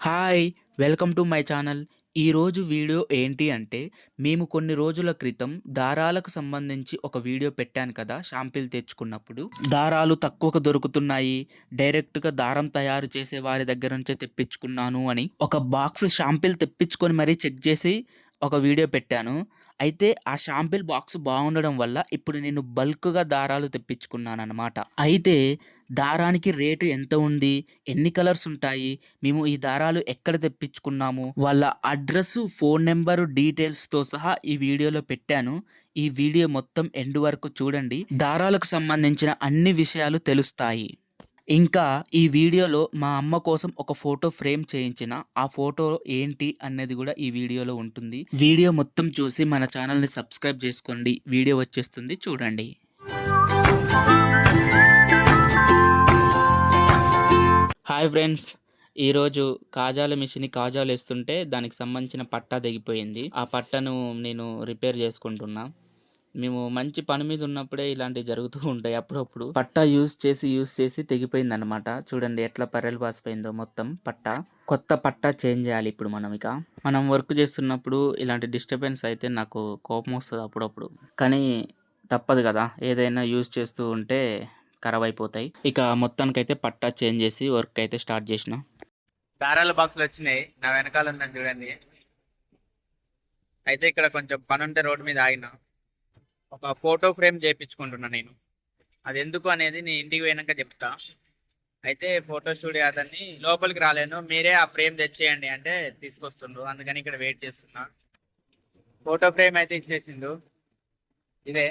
Hi welcome to my channel. ఈరోజు video ఏంటి అంటే మేము కొన్ని రోజుల క్రితం దారాలకు సంబంధించి ఒక వీడియో పెట్టాను కదా షాంపిల్ తెచ్చుకున్నప్పుడు. దారాలు తక్కువకు దొరుకుతున్నాయి. డైరెక్ట్గా దారం తయారు చేసే వారి దగ్గర నుంచే తెప్పించుకున్నాను అని ఒక బాక్స్ షాంపిల్ తెప్పించుకొని మరీ చెక్ చేసి ఒక వీడియో పెట్టాను. అయితే ఆ షాంపిల్ బాక్స్ బాగుండడం వల్ల ఇప్పుడు నేను బల్క్గా దారాలు తెప్పించుకున్నాను అనమాట అయితే దారానికి రేటు ఎంత ఉంది? ఎన్ని కలర్స్ ఉంటాయి? మేము ఈ దారాలు ఎక్కడ తెప్పించుకున్నాము? వాళ్ళ అడ్రస్ ఫోన్ నెంబరు డీటెయిల్స్తో సహా ఈ వీడియోలో పెట్టాను. ఈ వీడియో మొత్తం ఎండ్ వరకు చూడండి. దారాలకు సంబంధించిన అన్ని విషయాలు తెలుస్తాయి. ఇంకా ఈ వీడియోలో మా అమ్మ కోసం ఒక ఫోటో ఫ్రేమ్ చేయించిన ఆ ఫోటో ఏంటి అన్నది కూడా ఈ వీడియోలో ఉంటుంది. వీడియో మొత్తం చూసి మన ఛానల్ని సబ్స్క్రైబ్ చేసుకోండి. వీడియో వచ్చేస్తుంది చూడండి. Hi friends. ఈరోజు కాజాల మిషన్ కాజాలు వేస్తుంటే దానికి సంబంధించిన పట్టా తెగిపోయింది. ఆ పట్టను నేను రిపేర్ చేసుకుంటున్నా. మేము మంచి పని మీద ఉన్నప్పుడే ఇలాంటివి జరుగుతూ ఉంటాయి అప్పుడప్పుడు. పట్టా యూస్ చేసి యూస్ చేసి తెగిపోయింది అనమాట చూడండి ఎట్లా పర్రెలు పాసిపోయిందో మొత్తం పట్టా. కొత్త పట్టా చేంజ్ చేయాలి ఇప్పుడు మనం ఇక. మనం వర్క్ చేస్తున్నప్పుడు ఇలాంటి డిస్టర్బెన్స్ అయితే నాకు కోపం వస్తుంది అప్పుడప్పుడు. కానీ తప్పదు కదా. ఏదైనా యూజ్ చేస్తూ ఉంటే ఖరాబ్ అయిపోతాయి. ఇక మొత్తానికైతే పట్టా చేంజ్ చేసి వర్క్ అయితే స్టార్ట్ చేసిన. బ్యారల్ బాక్సులు వచ్చినాయి. నా వెనకాల ఉందని చూడండి. అయితే ఇక్కడ కొంచెం పని ఉంటే రోడ్డు మీద ఆగిన. ఒక ఫోటో ఫ్రేమ్ చేయించుకుంటున్నా నేను. అది ఎందుకు అనేది నేను ఇంటికి పోయినాక చెప్తా. అయితే ఫోటో స్టూడియో అతన్ని లోపలికి రాలేను. మీరే ఆ ఫ్రేమ్ తెచ్చేయండి అంటే తీసుకొస్తుండ్రు అందుకని ఇక్కడ వెయిట్ చేస్తున్నా. ఫోటో ఫ్రేమ్ అయితే ఇచ్చేసిండు. ఇదే.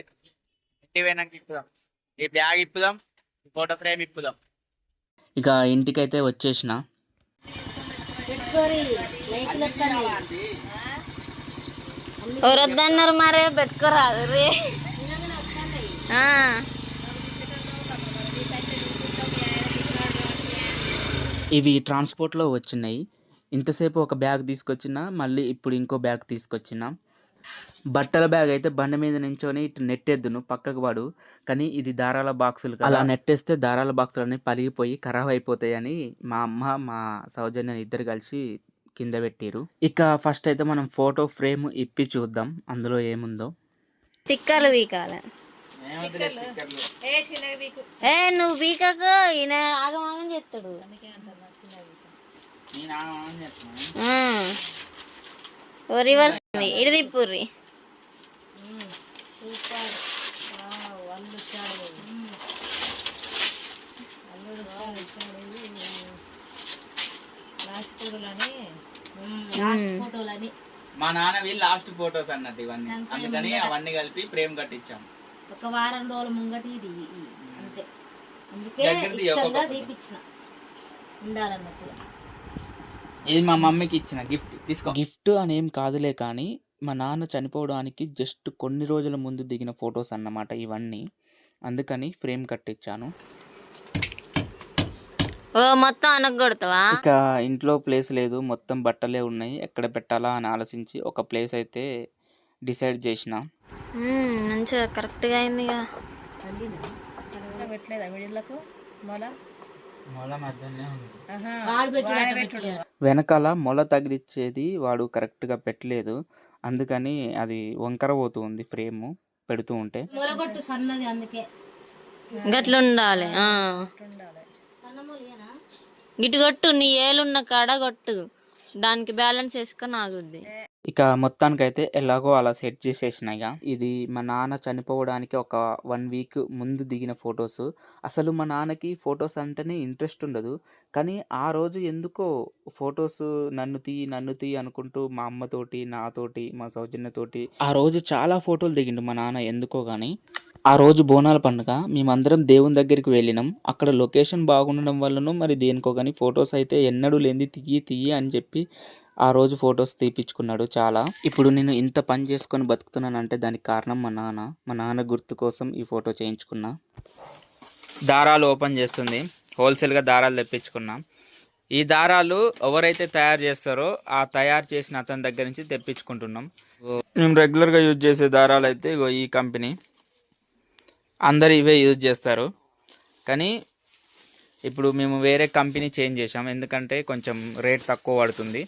ఇంటికి పోయినాక ఇప్పుదాం. ఈ బ్యాగ్ ఇప్పుదాం. ఈ ఫోటో ఫ్రేమ్ ఇప్పుదాం. ఇక ఇంటికైతే వచ్చేసిన. ఎవరు వద్దన్నారు మరే? పెట్టుకోరాదు రే. ఆ, ఇవి ట్రాన్స్పోర్ట్లో వచ్చినాయి. ఇంతసేపు ఒక బ్యాగ్ తీసుకొచ్చిన మళ్ళీ ఇప్పుడు ఇంకో బ్యాగ్ తీసుకొచ్చిన. బట్టల బ్యాగ్ అయితే బండి మీద నించొని ఇటు నెట్టేద్దును పక్కకు పడు కానీ ఇది దారాల బాక్సులు కదా. అలా నెట్టేస్తే దారాల బాక్సులు అన్నీ పలిగిపోయి ఖరాబ్ అయిపోతాయని మా అమ్మ మా సౌజన్య ఇద్దరు కలిసి కింద పెట్టారు ఇక ఫస్ట్ అయితే మనం ఫోటో ఫ్రేమ్ ఇప్పి చూద్దాం. అందులో ఏముందో. స్టిక్కర్లు వీకాలి. ఏ నువ్వు వీకకు ఈయన ఆగమాగం చేస్తాడు. ఆ. ఓ రివర్స్ ఉంది. ఇటు తిప్పుర్రి మా నాన్నవి లాస్ట్ ఫొటోస్ అన్నట్టు ఇవన్నీ. అందుకని అవన్నీ కలిపి ఫ్రేమ్ కట్టించాం. ఒక వారం రోజుల ముంగటి ఇది. అంతే. అందుకే ఇష్టంగా తీపిచ్చిన. ఉండాలన్నట్టుగా. ఇది మా మమ్మీకి ఇచ్చిన గిఫ్ట్. తీసుకో. గిఫ్ట్ అనేం కాదులే కానీ మా నాన్న చనిపోవడానికి జస్ట్ కొన్ని రోజుల ముందు దిగిన ఫొటోస్ అన్నమాట ఇవన్నీ. అందుకని ఫ్రేమ్ కట్టించాను. ఓ మొత్తం అనగొడతావా? ఇక ఇంట్లో ప్లేస్ లేదు మొత్తం బట్టలే ఉన్నాయి. ఎక్కడ పెట్టాలా అని ఆలోచించి ఒక ప్లేస్ అయితే డిసైడ్ చేసిన. మంచిగా కరెక్ట్గా అయిందిగా. పెట్టలేదా వీడియోలకు మొల మూల మధ్యనే ఉంది వాడు పెట్టి వెనకాల మొల తగిలిచ్చేది వాడు కరెక్ట్గా పెట్టలేదు. అందుకని అది వంకర పోతుంది ఫ్రేమ్ పెడుతూ ఉంటే. మొలగొట్టు ఇటు కొట్టు నీ ఏలున్న కాడ కొట్టు. దానికి బ్యాలెన్స్ వేసుకొని ఆగుద్ది ఇక మొత్తానికైతే ఎలాగో అలా సెట్ చేసేసిన ఇక. ఇది మా నాన్న చనిపోవడానికి ఒక వన్ వీక్ ముందు దిగిన ఫొటోస్. అసలు మా నాన్నకి ఫొటోస్ అంటేనే ఇంట్రెస్ట్ ఉండదు. కానీ ఆ రోజు ఎందుకో ఫొటోస్ నన్ను తీ నన్ను తీ అనుకుంటూ మా అమ్మతోటి నాతోటి మా సౌజన్యతోటి ఆ రోజు చాలా ఫోటోలు దిగిండు మా నాన్న ఎందుకో కానీ ఆ రోజు బోనాల పండుగ. మేమందరం దేవుని దగ్గరికి వెళ్ళినాం. అక్కడ లొకేషన్ బాగుండడం వల్లనో మరి దేనికో కానీ ఫొటోస్ అయితే ఎన్నడూ లేనిది తీయి తీయి అని చెప్పి ఆ రోజు ఫొటోస్ తీపిచ్చుకున్నాడు చాలా. ఇప్పుడు నేను ఇంత పని చేసుకొని బతుకుతున్నానంటే దానికి కారణం మా నాన్న. మా నాన్న గుర్తు కోసం ఈ ఫోటో చేయించుకున్నా. దారాలు ఓపెన్ చేస్తుంది. హోల్సేల్గా దారాలు తెప్పించుకున్నా. ఈ దారాలు ఎవరైతే తయారు చేస్తారో ఆ తయారు చేసిన అతని దగ్గర నుంచి తెప్పించుకుంటున్నాం. మేము రెగ్యులర్గా యూజ్ చేసే దారాలు అయితే ఈ కంపెనీ అందరు ఇవే యూజ్ చేస్తారు. కానీ ఇప్పుడు మేము వేరే కంపెనీ చేంజ్ చేసాం ఎందుకంటే కొంచెం రేట్ తక్కువ పడుతుంది.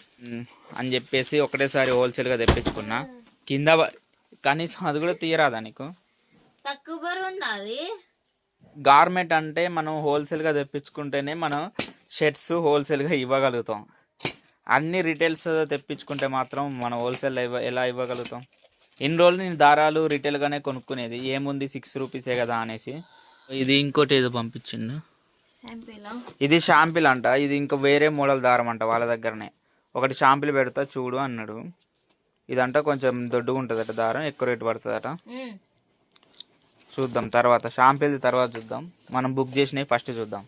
అని చెప్పేసి ఒకటేసారి హోల్సేల్గా తెప్పించుకున్నా. కింద కనీసం అది కూడా తీయరాదా నీకు? గార్మెంట్ అంటే మనం హోల్సేల్గా తెప్పించుకుంటేనే మనం షర్ట్స్ హోల్సేల్గా ఇవ్వగలుగుతాం. అన్ని రిటైల్స్ తెప్పించుకుంటే మాత్రం మనం హోల్సేల్ ఇవ్వ ఎలా ఇవ్వగలుగుతాం? ఇన్ని రోజులు నేను దారాలు రిటైల్గానే కొనుక్కునేది. ఏముంది సిక్స్ రూపీసే కదా అనేసి. ఇది ఇంకోటి ఏదో పంపించిండు ఇది షాంపిల్ అంట. ఇది ఇంకా వేరే మోడల్ దారం అంట వాళ్ళ దగ్గరనే. ఒకటి షాంపిల్ పెడతా చూడు అన్నాడు. ఇదంట కొంచెం దొడ్డుగా ఉంటుందట దారం ఎక్కువ రేటు పడుతుందట. చూద్దాం తర్వాత. షాంపిల్ తర్వాత చూద్దాం. మనం బుక్ చేసినవి ఫస్ట్ చూద్దాం.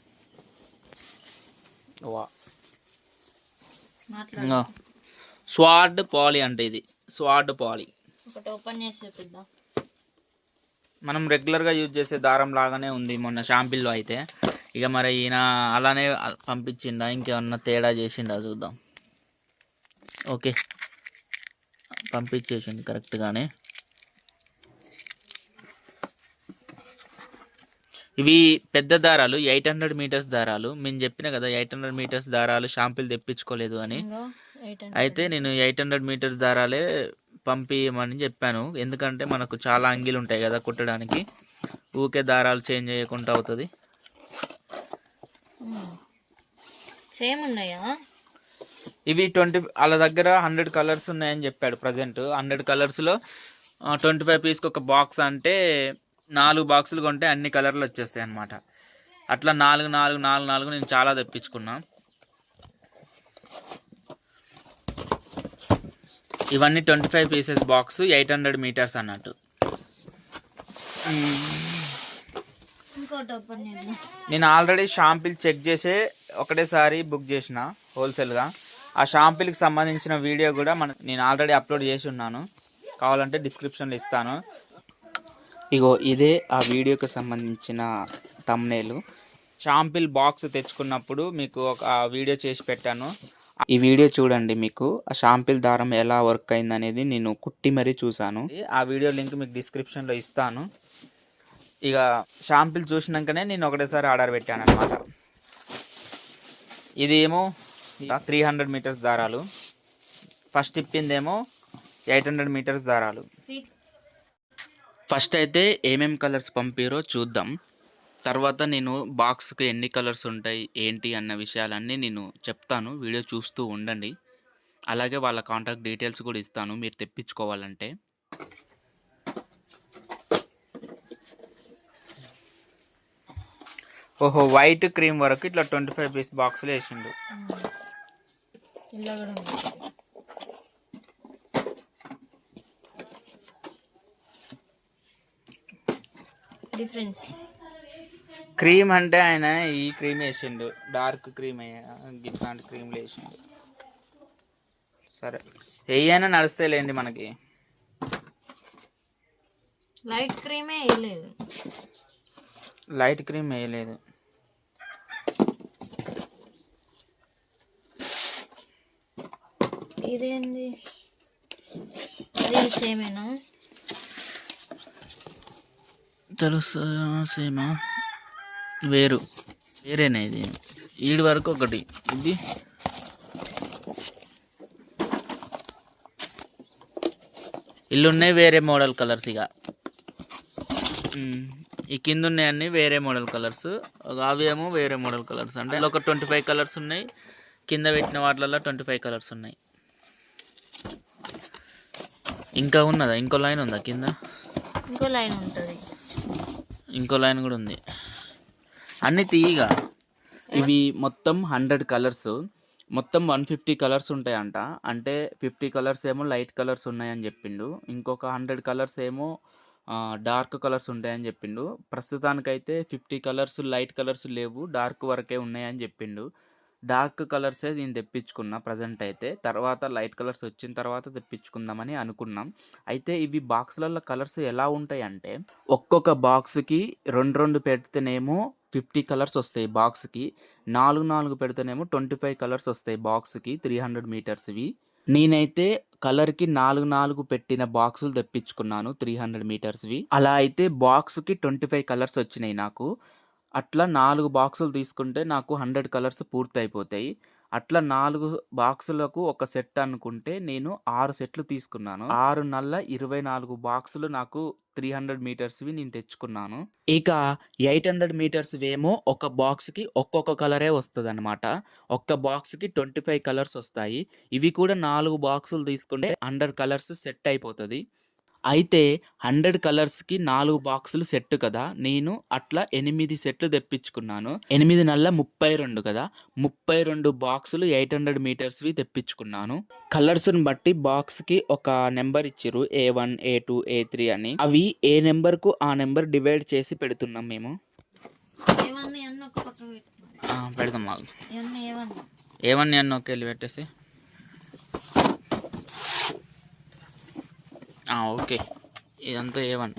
స్వాడ్ పాలి అంటే ఇది. స్వాడ్ పాలి. ఓపెన్ చేసి చూపిద్దాం. మనం రెగ్యులర్గా యూజ్ చేసే దారం లాగానే ఉంది మొన్న షాంపిల్లో అయితే. ఇక మరి ఈయన అలానే పంపించిండా? ఇంకేమన్నా తేడా చేసిండా చూద్దాం. ఓకే. పంపించేసింది కరెక్ట్గానే ఇవి పెద్ద దారాలు ఎయిట్ హండ్రెడ్ మీటర్స్ దారాలు. మేము చెప్పిన కదా ఎయిట్ హండ్రెడ్ మీటర్స్ దారాలు షాంపిల్ తెప్పించుకోలేదు అని. అయితే నేను ఎయిట్ హండ్రెడ్ మీటర్స్ దారాలే పంపించమని చెప్పాను. ఎందుకంటే మనకు చాలా అంగిలు ఉంటాయి కదా కుట్టడానికి. ఊకే దారాలు చేంజ్ చేయకుండా అవుతుంది. సేమ్ ఉన్నాయా ఇవి ట్వంటీ వాళ్ళ దగ్గర హండ్రెడ్ కలర్స్ ఉన్నాయని చెప్పాడు ప్రజెంట్. హండ్రెడ్ కలర్స్లో ట్వంటీ ఫైవ్ పీస్కి ఒక బాక్స్ అంటే నాలుగు బాక్సులు కొంటే అన్ని కలర్లు వచ్చేస్తాయి అన్నమాట. అట్లా నాలుగు నాలుగు నాలుగు నాలుగు నేను చాలా తెప్పించుకున్నా. ఇవన్నీ twenty five pieces box eight hundred metres అన్నట్టు. నేను ఆల్రెడీ షాంపిల్ చెక్ చేసే ఒకటేసారి బుక్ చేసిన హోల్సేల్గా ఆ షాంపిల్కి సంబంధించిన వీడియో కూడా మన నేను ఆల్రెడీ అప్లోడ్ చేసి ఉన్నాను. కావాలంటే డిస్క్రిప్షన్లో ఇస్తాను. ఇగో ఇదే ఆ వీడియోకి సంబంధించిన తమ్నేలు షాంపిల్ బాక్స్ తెచ్చుకున్నప్పుడు మీకు ఒక వీడియో చేసి పెట్టాను. ఈ వీడియో చూడండి మీకు. ఆ షాంపిల్ దారం ఎలా వర్క్ అయింది అనేది నేను కుట్టి మరీ చూశాను. ఆ వీడియో లింక్ మీకు డిస్క్రిప్షన్లో ఇస్తాను. ఇక షాంపిల్ చూసినాకనే నేను ఒకటేసారి ఆర్డర్ పెట్టాను అనమాట ఇది ఏమో త్రీ హండ్రెడ్ మీటర్స్ దారాలు. ఫస్ట్ ఇప్పిందేమో ఎయిట్ హండ్రెడ్ మీటర్స్ దారాలు. ఫస్ట్ అయితే ఏమేం కలర్స్ పంపిరో చూద్దాం. తర్వాత నేను బాక్స్కి ఎన్ని కలర్స్ ఉంటాయి ఏంటి అన్న విషయాలన్నీ నేను చెప్తాను. వీడియో చూస్తూ ఉండండి. అలాగే వాళ్ళ కాంటాక్ట్ డీటెయిల్స్ కూడా ఇస్తాను. మీరు తెప్పించుకోవాలంటే. ఓహో వైట్ క్రీమ్ వరకు ఇట్లా ట్వంటీ ఫైవ్ పీస్ బాక్స్లో వేసిండు. ఇలా కూడా ఉంది. డిఫరెన్స్ క్రీమ్ అంటే ఆయన ఈ క్రీమ్ వేసిండు. డార్క్ క్రీమ్ ఇట్లాంటి క్రీమ్లు వేసిండు. సరే. ఏయైనా నడుస్తాయిలేండి మనకి. లైట్ క్రీమే వేయలేదు. లైట్ క్రీమ్ వేయలేదు. ఇదేంది? అది సేమేనా? తెలుసు సేమా? వేరు. వేరేనా ఇది? ఈడి వరకు ఒకటి. ఇది? ఇల్లున్నాయి వేరే మోడల్ కలర్స్ ఇక. ఈ కింద ఉన్నాయన్నీ వేరే మోడల్ కలర్స్. అవి ఏమో వేరే మోడల్ కలర్స్. అంటే ఒక ట్వంటీ ఫైవ్ కలర్స్ ఉన్నాయి. కింద పెట్టిన వాటిలలో ట్వంటీ ఫైవ్ కలర్స్ ఉన్నాయి. ఇంకా ఉన్నదా? ఇంకో లైన్ ఉందా కింద? ఇంకో లైన్ ఉంటుంది. ఇంకో లైన్ కూడా ఉంది. అన్ని తీయగా. ఇవి మొత్తం హండ్రెడ్ కలర్స్. మొత్తం వన్ ఫిఫ్టీ కలర్స్ ఉంటాయంట. అంటే ఫిఫ్టీ కలర్స్ ఏమో లైట్ కలర్స్ ఉన్నాయని చెప్పిండు. ఇంకొక హండ్రెడ్ కలర్స్ ఏమో డార్క్ కలర్స్ ఉంటాయని చెప్పిండు. ప్రస్తుతానికైతే ఫిఫ్టీ కలర్స్ లైట్ కలర్స్ లేవు. డార్క్ వరకే ఉన్నాయని చెప్పిండు. డార్క్ కలర్సే నేను తెప్పించుకున్నా ప్రజెంట్ అయితే తర్వాత లైట్ కలర్స్ వచ్చిన తర్వాత తెప్పించుకుందామని అనుకున్నాం. అయితే ఇవి బాక్స్లలో కలర్స్ ఎలా ఉంటాయి అంటే ఒక్కొక్క బాక్స్కి రెండు రెండు పెడితేనేమో ఫిఫ్టీ కలర్స్ వస్తాయి బాక్స్కి. నాలుగు నాలుగు పెడితేనేమో ట్వంటీ ఫైవ్ కలర్స్ వస్తాయి బాక్స్కి త్రీ హండ్రెడ్ మీటర్స్వి నేనైతే కలర్కి నాలుగు నాలుగు పెట్టిన బాక్సులు తెప్పించుకున్నాను త్రీ హండ్రెడ్ మీటర్స్వి అలా అయితే బాక్స్కి ట్వంటీ ఫైవ్ కలర్స్ వచ్చినాయి నాకు. అట్లా నాలుగు బాక్సులు తీసుకుంటే నాకు హండ్రెడ్ కలర్స్ పూర్తి అయిపోతాయి అట్లా నాలుగు బాక్సులకు ఒక సెట్ అనుకుంటే నేను ఆరు సెట్లు తీసుకున్నాను. ఆరు నల్ల ఇరవై నాలుగు బాక్సులు నాకు త్రీ హండ్రెడ్ మీటర్స్వి నేను తెచ్చుకున్నాను. ఇక ఎయిట్ హండ్రెడ్ మీటర్స్ ఏమో ఒక బాక్స్కి ఒక్కొక్క కలరే వస్తుంది అనమాట ఒక్క బాక్స్కి ట్వంటీ ఫైవ్ కలర్స్ వస్తాయి. ఇవి కూడా నాలుగు బాక్సులు తీసుకుంటే హండ్రెడ్ కలర్స్ సెట్ అయిపోతుంది. అయితే హండ్రెడ్ కలర్స్కి నాలుగు బాక్సులు సెట్ కదా. నేను అట్లా ఎనిమిది సెట్లు తెప్పించుకున్నాను. ఎనిమిది నల్ల ముప్పై రెండు కదా. ముప్పై రెండు బాక్సులు ఎయిట్ హండ్రెడ్ మీటర్స్వి తెప్పించుకున్నాను. కలర్స్ని బట్టి బాక్స్కి ఒక నెంబర్ ఇచ్చిర్రు. A one A two A three అని. అవి ఏ నెంబర్కు ఆ నెంబర్ డివైడ్ చేసి పెడుతున్నాం మేము. ఏమన్నా అన్న ఒక పక్కన పెట్టు. ఆ, పెడదాం మాకు ఇవన్నీ ఏమన్నా ఏమన్నా అన్న ఒక వెళ్ళి పెట్టేసి ఆ, ఓకే. ఇదంతా A one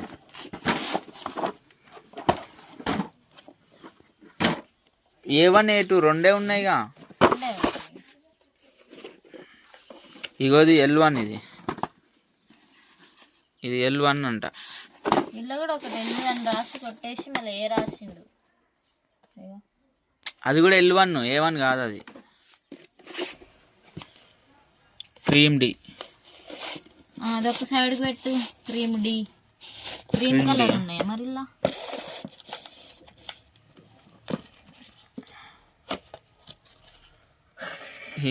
A one A two రెండే ఉన్నాయిగా? ఇగోది ఎల్ వన్ ఇది ఇది. ఎల్ వన్ అంట. ఇల్లు కూడా ఒక ఎనిమిది అని రాసి కొట్టేసి మళ్ళీ ఏ రాసిండు? ఇగో. అది కూడా ఎల్ వన్ ఏ వన్ కాదు అది. క్రీమ్ డి అదొక సైడ్కి పెట్టు. క్రీమ్ డి క్రీమ్ కలర్ ఉన్నాయి మరి ఇలా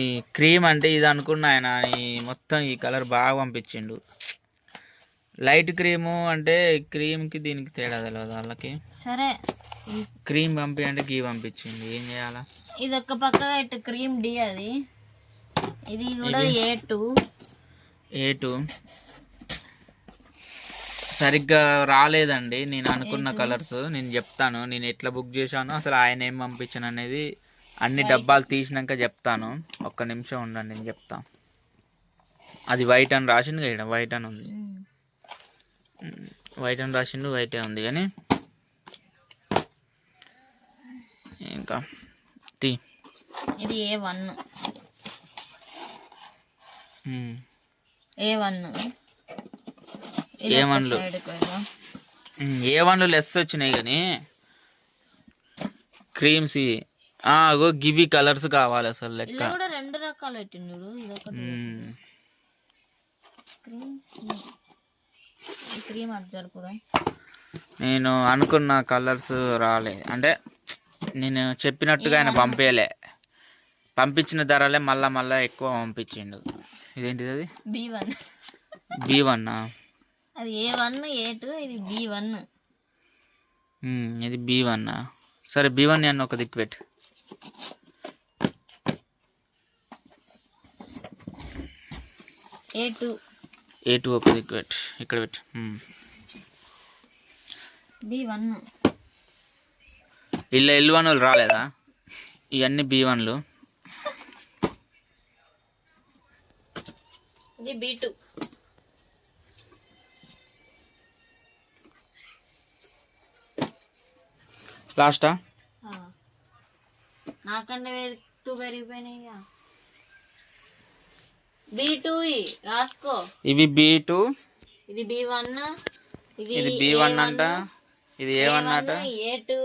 ఈ క్రీమ్ అంటే ఇది అనుకున్నా ఆయన మొత్తం ఈ కలర్ బాగా పంపించిండు. లైట్ క్రీము అంటే క్రీమ్కి దీనికి తేడా తెలియదు వాళ్ళకి? సరే. క్రీమ్ పంపి అంటే గీ పంపించింది ఏం చేయాలా? ఇది ఒక పక్క క్రీమ్ డి అది. ఇది కూడా ఏ టూ ఏ టూ సరిగ్గా రాలేదండి. నేను అనుకున్న కలర్స్. నేను చెప్తాను. నేను ఎట్లా బుక్ చేశానో అసలు ఆయన ఏం పంపించాను అనేది అన్ని డబ్బాలు తీసినాక చెప్తాను. ఒక్క నిమిషం ఉండండి నేను చెప్తా. అది వైట్ అని రాసింది ఇక్కడ వైట్ అని ఉంది. వైట్ అని రాసిండు వైటే ఉంది. కానీ ఇంకా తీ. ఇది A one. A one A1 లో. ఉమ్, ఏ వన్లు లెస్ వచ్చినాయి కానీ క్రీమ్స్ అగో గివి కలర్స్ కావాలి అసలు లెక్క. కూడా రెండు రకాలు పెట్టిండు క్రీమ్ నేను అనుకున్న కలర్స్ రాలే. అంటే నేను చెప్పినట్టుగా ఆయన పంపేయలే. పంపించిన ధరలే మళ్ళా మళ్ళా ఎక్కువ పంపించిండు. ఇదేంటిది అది? B one. బీ వన్ అది ఏ వన్ ఏ టూ ఇది బి వన్. ఇది బీ వన్ సరే బీ వన్ అన్న ఒక దిక్కు పెట్టు. ఏ టూ. ఏ టూ ఒక దిక్కు పెట్టు. ఇక్కడ పెట్టు. B one. వీళ్ళ ఎల్ వన్ వాళ్ళు రాలేదా? ఇవన్నీ బీ వన్లు. ఇది బి టూ లాస్టా నాకంటే ఎత్తు పెరిగిపోయినాయి బి టూ రాసుకో. ఇవి బీ టూ ఇది బి వన్ ఇది ఇది బీ వన్ అంట? ఇది ఏ వన్ అంట? A two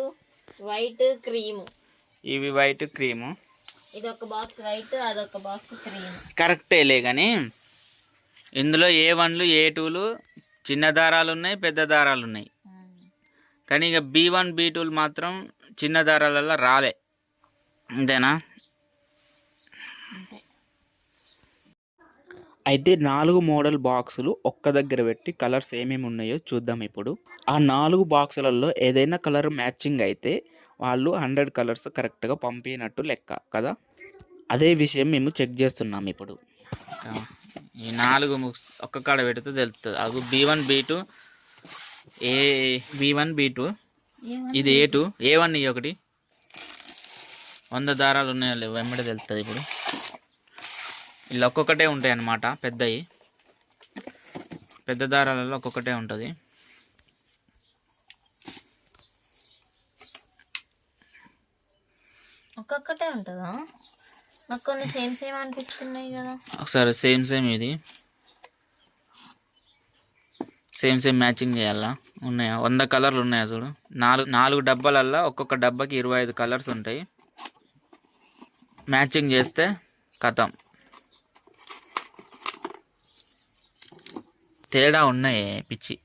white cream. ఇవి వైట్ క్రీము. ఇది ఒక బాక్స్ వైట్ అదొక బాక్స్ క్రీమ్. కరెక్టేలే కానీ ఇందులో ఏ వన్లు ఏ టూలు చిన్న దారాలు ఉన్నాయి పెద్ద దారాలు ఉన్నాయి కానీ ఇక బీ వన్ బీ టూలు మాత్రం చిన్న దారాలలో రాలే. అంతేనా? అంతే. అయితే నాలుగు మోడల్ బాక్సులు ఒక్క దగ్గర పెట్టి కలర్స్ ఏమేమి ఉన్నాయో చూద్దాం ఇప్పుడు. ఆ నాలుగు బాక్సులలో ఏదైనా కలర్ మ్యాచింగ్ అయితే వాళ్ళు హండ్రెడ్ కలర్స్ కరెక్ట్గా పంపినట్టు లెక్క కదా? అదే విషయం మేము చెక్ చేస్తున్నాం ఇప్పుడు. ఈ నాలుగు ముక్స్ ఒక్క కాడ పెడితే తెలుస్తుంది అది B one B two A B one B two ఇది ఏ టూ ఏ వన్ ఈ ఒకటి. వంద దారాలు ఉన్నాయో లేవు వెంబడి తెలుస్తుంది ఇప్పుడు. ఇలా ఒక్కొక్కటే ఉంటాయి అన్నమాట పెద్దవి పెద్ద దారాలలో ఒక్కొక్కటే ఉంటుంది. ఒక్కొక్కటే ఉంటుందా? నాకు కొన్ని సేమ్ సేమ్ అనిపిస్తున్నాయి కదా. ఒకసారి సేమ్ సేమ్ ఇది. సేమ్ సేమ్ మ్యాచింగ్ చేయాలా? ఉన్నాయా? వంద కలర్లు ఉన్నాయా చూడు. నాలుగు నాలుగు డబ్బాలల్లో ఒక్కొక్క డబ్బాకి ఇరవై ఐదు కలర్స్ ఉంటాయి. మ్యాచింగ్ చేస్తే కథం. తేడా ఉన్నాయి పిచ్చి.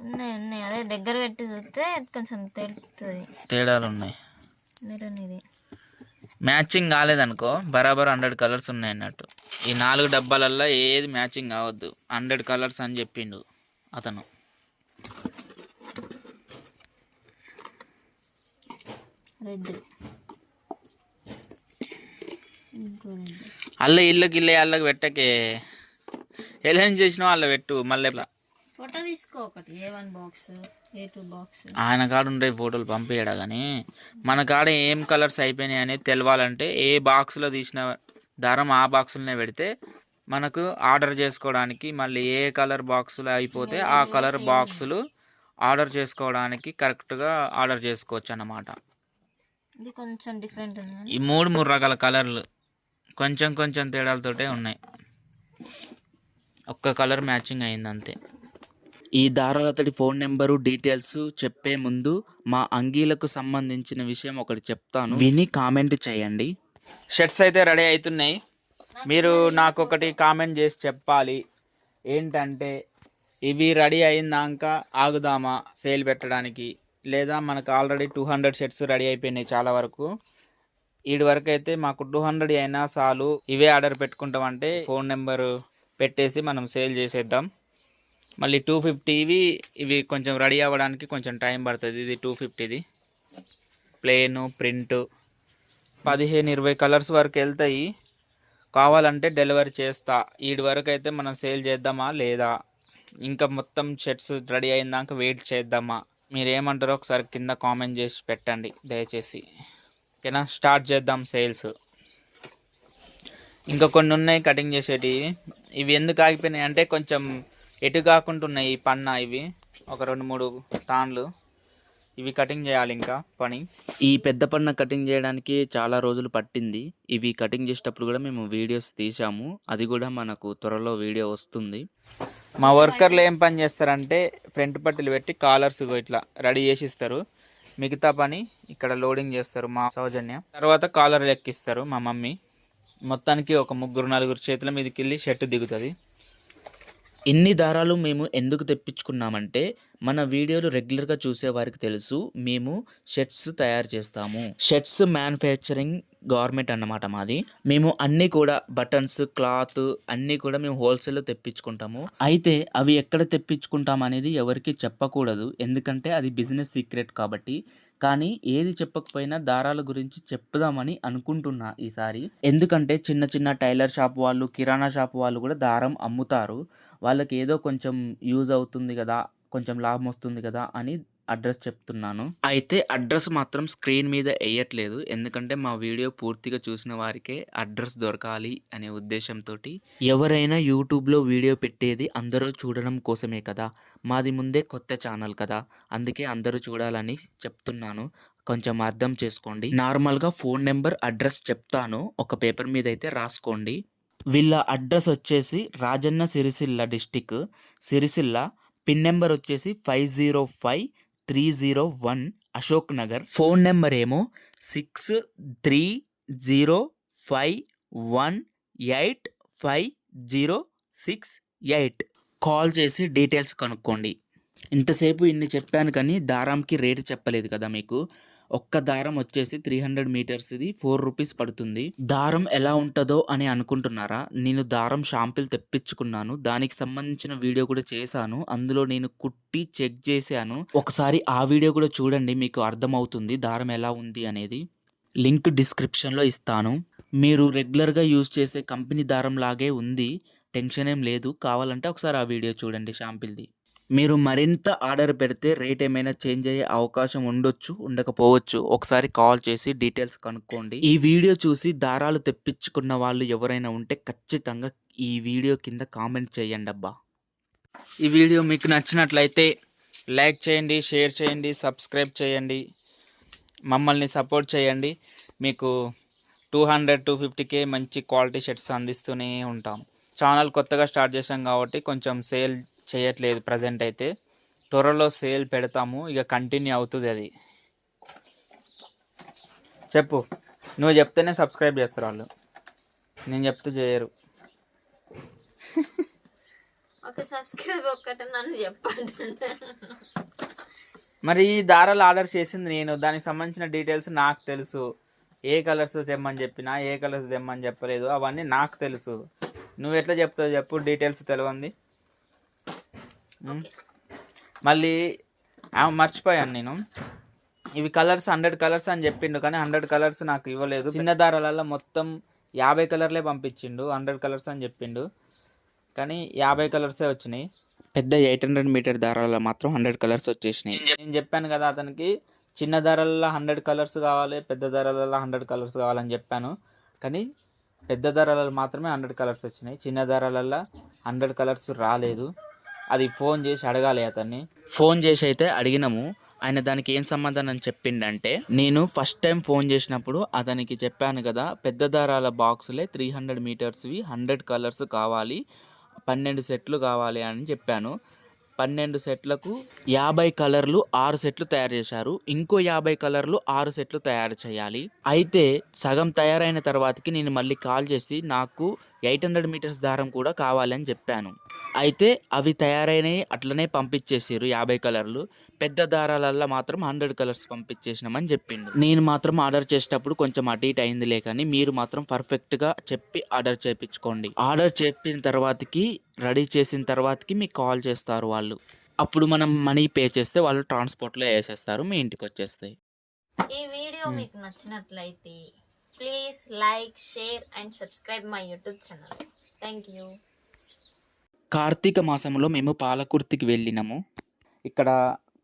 ఉన్నాయి ఉన్నాయి. అదే దగ్గర పెట్టి చూస్తే కొంచెం తెలుస్తుంది తేడాలు ఉన్నాయి. ఇది మ్యాచింగ్ కాలేదనుకో బరాబర్ హండ్రెడ్ కలర్స్ ఉన్నాయి అన్నట్టు. ఈ నాలుగు డబ్బాలల్లో ఏది మ్యాచింగ్ కావద్దు. హండ్రెడ్ కలర్స్ అని చెప్పిండు అతను. రెడ్. అల్ల ఇళ్ళకి ఇల్లే అల్లకి పెట్టకే. ఎలా చేసినావు అల్ల పెట్టు మళ్ళీ తీసుకో ఒకటి A one box A two box ఆయన కాడ ఉండే ఫోటోలు పంపించడా కానీ మన కాడ ఏం కలర్స్ అయిపోయినాయి అనేది తెలవాలంటే ఏ బాక్స్లో తీసిన దారం ఆ బాక్సులనే పెడితే మనకు ఆర్డర్ చేసుకోవడానికి మళ్ళీ ఏ కలర్ బాక్సులు అయిపోతే ఆ కలర్ బాక్సులు ఆర్డర్ చేసుకోవడానికి కరెక్ట్గా ఆర్డర్ చేసుకోవచ్చు అన్నమాట ఇది కొంచెం డిఫరెంట్ ఉంది ఈ మూడు మూడు రకాల కలర్లు కొంచెం కొంచెం తేడాలతోటే ఉన్నాయి. ఒక్క కలర్ మ్యాచింగ్ అయింది అంతే ఈ దారాలతడి ఫోన్ నెంబరు డీటెయిల్స్ చెప్పే ముందు మా అంగీలకు సంబంధించిన విషయం ఒకటి చెప్తాను. విని కామెంట్ చేయండి. షర్ట్స్ అయితే రెడీ అవుతున్నాయి మీరు నాకు ఒకటి కామెంట్ చేసి చెప్పాలి. ఏంటంటే ఇవి రెడీ అయినాక ఆగుదామా సేల్ పెట్టడానికి? లేదా మనకు already two hundred shirts ready అయిపోయినాయి చాలా వరకు. వీడి వరకు అయితే మాకు టూ హండ్రెడ్ అయినా చాలు. ఇవే ఆర్డర్ పెట్టుకుంటామంటే ఫోన్ నెంబర్ పెట్టేసి మనం సేల్ చేసేద్దాం. మళ్ళీ టూ ఫిఫ్టీవి ఇవి కొంచెం రెడీ అవ్వడానికి కొంచెం టైం పడుతుంది. ఇది టూ ఫిఫ్టీది ప్లేను ప్రింట్ పదిహేను ఇరవై కలర్స్ వరకు వెళ్తాయి. కావాలంటే డెలివరీ చేస్తా. వీడి వరకు అయితే మనం సేల్ చేద్దామా లేదా? ఇంకా మొత్తం షర్ట్స్ రెడీ అయిందాక వెయిట్ చేద్దామా? మీరేమంటారో ఒకసారి కింద కామెంట్ చేసి పెట్టండి. దయచేసి. ఓకేనా? స్టార్ట్ చేద్దాం సేల్స్ ఇంకా కొన్ని ఉన్నాయి కటింగ్ చేసేటివి. ఇవి ఎందుకు ఆగిపోయినాయి అంటే కొంచెం ఎటు కాకుండా ఉన్నాయి ఈ పన్న ఇవి? ఒక రెండు మూడు తాన్లు. ఇవి కటింగ్ చేయాలి ఇంకా పని. ఈ పెద్ద పన్న కటింగ్ చేయడానికి చాలా రోజులు పట్టింది. ఇవి కటింగ్ చేసేటప్పుడు కూడా మేము వీడియోస్ తీసాము అది కూడా మనకు త్వరలో వీడియో వస్తుంది. మా వర్కర్లు ఏం పని చేస్తారంటే ఫ్రంట్ పట్టీలు పెట్టి కాలర్స్ ఇట్లా రెడీ చేసి ఇస్తారు మిగతా పని ఇక్కడ లోడింగ్ చేస్తారు మా సౌజన్య. తర్వాత కాలర్ లెక్కిస్తారు మా మమ్మీ. మొత్తానికి ఒక ముగ్గురు నలుగురు చేతుల మీదకి వెళ్ళి షర్ట్ దిగుతుంది. ఇన్ని దారాలు మేము ఎందుకు తెప్పించుకున్నామంటే మన వీడియోలు రెగ్యులర్గా చూసే వారికి తెలుసు మేము షర్ట్స్ తయారు చేస్తాము. షర్ట్స్ మ్యానుఫ్యాక్చరింగ్ గవర్నమెంట్ అన్నమాట మాది. మేము అన్నీ కూడా బటన్స్ క్లాత్ అన్నీ కూడా మేము హోల్సేల్లో తెప్పించుకుంటాము. అయితే అవి ఎక్కడ తెప్పించుకుంటాం అనేది ఎవరికి చెప్పకూడదు. ఎందుకంటే అది బిజినెస్ సీక్రెట్ కాబట్టి కానీ ఏది చెప్పకపోయినా దారాల గురించి చెప్పుదామని అనుకుంటున్నా ఈసారి. ఎందుకంటే చిన్న చిన్న టైలర్ షాప్ వాళ్ళు కిరాణా షాప్ వాళ్ళు కూడా దారం అమ్ముతారు. వాళ్ళకి ఏదో కొంచెం యూజ్ అవుతుంది కదా కొంచెం లాభం వస్తుంది కదా అని అడ్రస్ చెప్తున్నాను. అయితే అడ్రస్ మాత్రం స్క్రీన్ మీద వేయట్లేదు ఎందుకంటే మా వీడియో పూర్తిగా చూసిన వారికే అడ్రస్ దొరకాలి అనే ఉద్దేశంతో ఎవరైనా యూట్యూబ్లో వీడియో పెట్టేది అందరూ చూడడం కోసమే కదా. మాది ముందే కొత్త ఛానల్ కదా. అందుకే అందరూ చూడాలని చెప్తున్నాను. కొంచెం అర్థం చేసుకోండి. నార్మల్గా ఫోన్ నెంబర్ అడ్రస్ చెప్తాను. ఒక పేపర్ మీద అయితే రాసుకోండి. వీళ్ళ అడ్రస్ వచ్చేసి Rajanna Sircilla district. Sircilla. Pin number వచ్చేసి five zero five three zero one Ashok Nagar. Phone number ఏమో six three zero five one eight five zero six eight. Call చేసి డీటెయిల్స్ కనుక్కోండి. ఇంతసేపు ఇన్ని చెప్పాను కానీ దారాంకి రేటు చెప్పలేదు కదా మీకు. ఒక్క దారం వచ్చేసి త్రీ హండ్రెడ్ మీటర్స్ది ఫోర్ రూపీస్ పడుతుంది. దారం ఎలా ఉంటుందో అని అనుకుంటున్నారా? నేను దారం షాంపిల్ తెప్పించుకున్నాను. దానికి సంబంధించిన వీడియో కూడా చేశాను. అందులో నేను కుట్టి చెక్ చేశాను. ఒకసారి ఆ వీడియో కూడా చూడండి మీకు అర్థమవుతుంది దారం ఎలా ఉంది అనేది. లింక్ డిస్క్రిప్షన్లో ఇస్తాను. మీరు రెగ్యులర్గా యూజ్ చేసే కంపెనీ దారం లాగే ఉంది. టెన్షన్ ఏం లేదు. కావాలంటే ఒకసారి ఆ వీడియో చూడండి షాంపిల్ది. మీరు మరింత ఆర్డర్ పెడితే రేట్ ఏమైనా చేంజ్ అయ్యే అవకాశం ఉండొచ్చు ఉండకపోవచ్చు ఒకసారి కాల్ చేసి డీటెయిల్స్ కనుక్కోండి. ఈ వీడియో చూసి దారాలు తెప్పించుకున్న వాళ్ళు ఎవరైనా ఉంటే ఖచ్చితంగా ఈ వీడియో కింద కామెంట్ చేయండి అబ్బా. ఈ వీడియో మీకు నచ్చినట్లయితే లైక్ చేయండి షేర్ చేయండి సబ్స్క్రైబ్ చేయండి. మమ్మల్ని సపోర్ట్ చేయండి. మీకు టూ హండ్రెడ్ టూ ఫిఫ్టీకే మంచి క్వాలిటీ షర్ట్స్ అందిస్తూనే ఉంటాం. ఛానల్ కొత్తగా స్టార్ట్ చేసాం కాబట్టి కొంచెం సేల్ చేయట్లేదు ప్రజెంట్ అయితే. త్వరలో సేల్ పెడతాము ఇక కంటిన్యూ అవుతుంది అది. చెప్పు. నువ్వు చెప్తేనే సబ్స్క్రైబ్ చేస్తారు వాళ్ళు. నేను చెప్తే చేయరు. ఒక సబ్స్క్రైబ్ ఒక్కటి నన్ను చెప్పండి. మరి ఈ దారాలు ఆర్డర్ చేసింది నేను. దానికి సంబంధించిన డీటెయిల్స్ నాకు తెలుసు. ఏ కలర్స్ తెమ్మని చెప్పినా ఏ కలర్స్ తెమ్మని చెప్పలేదు. అవన్నీ నాకు తెలుసు. నువ్వు ఎట్లా చెప్తావు చెప్పు డీటెయిల్స్ తెలియంది మళ్ళీ ఆ, మర్చిపోయాను నేను. ఇవి కలర్స్ హండ్రెడ్ కలర్స్ అని చెప్పిండు కానీ హండ్రెడ్ కలర్స్ నాకు ఇవ్వలేదు. చిన్న దారాలలో మొత్తం యాభై కలర్లే పంపించిండు హండ్రెడ్ కలర్స్ అని చెప్పిండు. కానీ యాభై కలర్సే వచ్చినాయి. పెద్ద ఎయిట్ హండ్రెడ్ మీటర్ దారాలలో మాత్రం హండ్రెడ్ కలర్స్ వచ్చేసినాయి. నేను చెప్పాను కదా అతనికి చిన్న దారాలలో హండ్రెడ్ కలర్స్ కావాలి పెద్ద దారాలలో హండ్రెడ్ కలర్స్ కావాలని చెప్పాను. కానీ పెద్ద ధరలలో మాత్రమే హండ్రెడ్ కలర్స్ వచ్చినాయి. చిన్న ధరలలో హండ్రెడ్ కలర్స్ రాలేదు. అది ఫోన్ చేసి అడగాలి అతన్ని. ఫోన్ చేసి అయితే అడిగినాము. ఆయన దానికి ఏం సమాధానం చెప్పిండంటే నేను ఫస్ట్ టైం ఫోన్ చేసినప్పుడు అతనికి చెప్పాను కదా పెద్ద దారాల బాక్సులే త్రీ హండ్రెడ్ మీటర్స్వి హండ్రెడ్ కలర్స్ కావాలి పన్నెండు సెట్లు కావాలి అని చెప్పాను. పన్నెండు సెట్లకు యాభై కలర్లు ఆరు సెట్లు తయారు చేశారు. ఇంకో యాభై కలర్లు ఆరు సెట్లు తయారు చేయాలి. అయితే సగం తయారైన తర్వాతకి నేను మళ్ళీ కాల్ చేసి నాకు ఎయిట్ హండ్రెడ్ మీటర్స్ దారం కూడా కావాలి అని చెప్పాను. అయితే అవి తయారైనవి అట్లనే పంపించేసారు యాభై కలర్లు. పెద్ద దారాలల్లో మాత్రం హండ్రెడ్ కలర్స్ పంపించేసినామని చెప్పిండు. నేను మాత్రం ఆర్డర్ చేసేటప్పుడు కొంచెం అటు ఇటు అయిందిలే కానీ మీరు మాత్రం పర్ఫెక్ట్గా చెప్పి ఆర్డర్ చేయించుకోండి ఆర్డర్ చెప్పిన తర్వాతకి రెడీ చేసిన తర్వాతకి మీకు కాల్ చేస్తారు వాళ్ళు. అప్పుడు మనం మనీ పే చేస్తే వాళ్ళు ట్రాన్స్పోర్ట్లో వేసేస్తారు మీ ఇంటికి వచ్చేస్తాయి ఈ వీడియో మీకు నచ్చినట్లయితే please like share and subscribe my YouTube channel thank you Karthika మాసంలో మేము పాలకుర్తికి వెళ్ళినాము. ఇక్కడ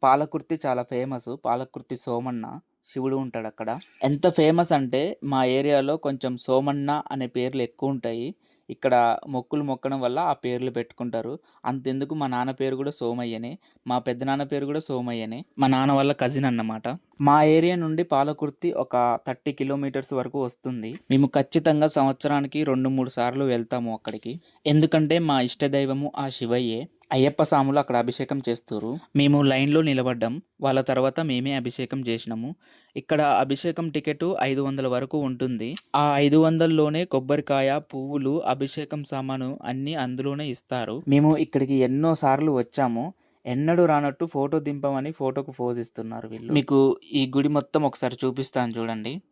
పాలకుర్తి చాలా ఫేమస్. పాలకుర్తి సోమన్న శివుడు ఉంటాడు అక్కడ. ఎంత ఫేమస్ అంటే మా ఏరియాలో కొంచెం సోమన్న అనే పేర్లు ఎక్కువ ఉంటాయి. ఇక్కడ మొక్కులు మొక్కడం వల్ల ఆ పేర్లు పెట్టుకుంటారు. అంతెందుకు మా నాన్న పేరు కూడా సోమయ్యనే. మా పెద్దనాన్న పేరు కూడా సోమయ్యనే. మా నాన్న వాళ్ళ కజిన్ అన్నమాట. మా ఏరియా నుండి పాలకుర్తి ఒక థర్టీ కిలోమీటర్స్ వరకు వస్తుంది. మేము ఖచ్చితంగా సంవత్సరానికి రెండు మూడు సార్లు వెళ్తాము అక్కడికి. ఎందుకంటే మా ఇష్టదైవము ఆ శివయ్యే. అయ్యప్ప స్వాములు అక్కడ అభిషేకం చేస్తారు. మేము లైన్లో నిలబడ్డాం. వాళ్ళ తర్వాత మేమే అభిషేకం చేసినాము. ఇక్కడ అభిషేకం టికెట్ ఐదు వందల వరకు ఉంటుంది. ఆ ఐదు వందల్లోనే కొబ్బరికాయ పువ్వులు అభిషేకం సామాను అన్నీ అందులోనే ఇస్తారు. మేము ఇక్కడికి ఎన్నో సార్లు వచ్చాము. ఎన్నడూ రానట్టు ఫోటో దింపమని ఫోటోకు ఫోజ్ ఇస్తున్నారు వీళ్ళు. మీకు ఈ గుడి మొత్తం ఒకసారి చూపిస్తాను చూడండి.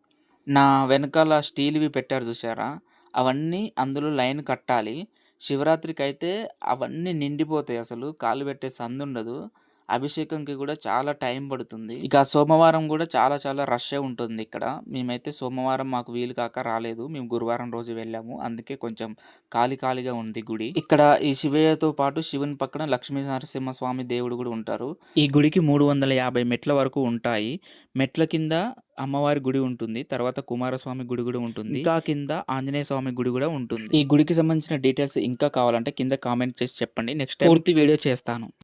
నా వెనకాల స్టీల్వి పెట్టారు చూసారా అవన్నీ అందులో లైన్ కట్టాలి. శివరాత్రికి అయితే అవన్నీ నిండిపోతాయి అసలు. కాలు పెట్టే సందు ఉండదు. అభిషేకంకి కూడా చాలా టైం పడుతుంది. ఇక సోమవారం కూడా చాలా చాలా రష్ ఉంటుంది ఇక్కడ. మేమైతే సోమవారం మాకు వీలు కాక రాలేదు. మేము గురువారం రోజు వెళ్ళాము. అందుకే కొంచెం ఖాళీ ఖాళీగా ఉంది గుడి. ఇక్కడ ఈ శివయ్యతో పాటు శివుని పక్కన లక్ష్మీ నరసింహ స్వామి దేవుడు కూడా ఉంటారు. ఈ గుడికి మూడు వందల యాభై మెట్ల వరకు ఉంటాయి. మెట్ల కింద అమ్మవారి గుడి ఉంటుంది. తర్వాత కుమారస్వామి గుడి కూడా ఉంటుంది. ఇంకా కింద ఆంజనేయ స్వామి గుడి కూడా ఉంటుంది. ఈ గుడికి సంబంధించిన డీటెయిల్స్ ఇంకా కావాలంటే కింద కామెంట్ చేసి చెప్పండి. నెక్స్ట్ పూర్తి వీడియో చేస్తాను.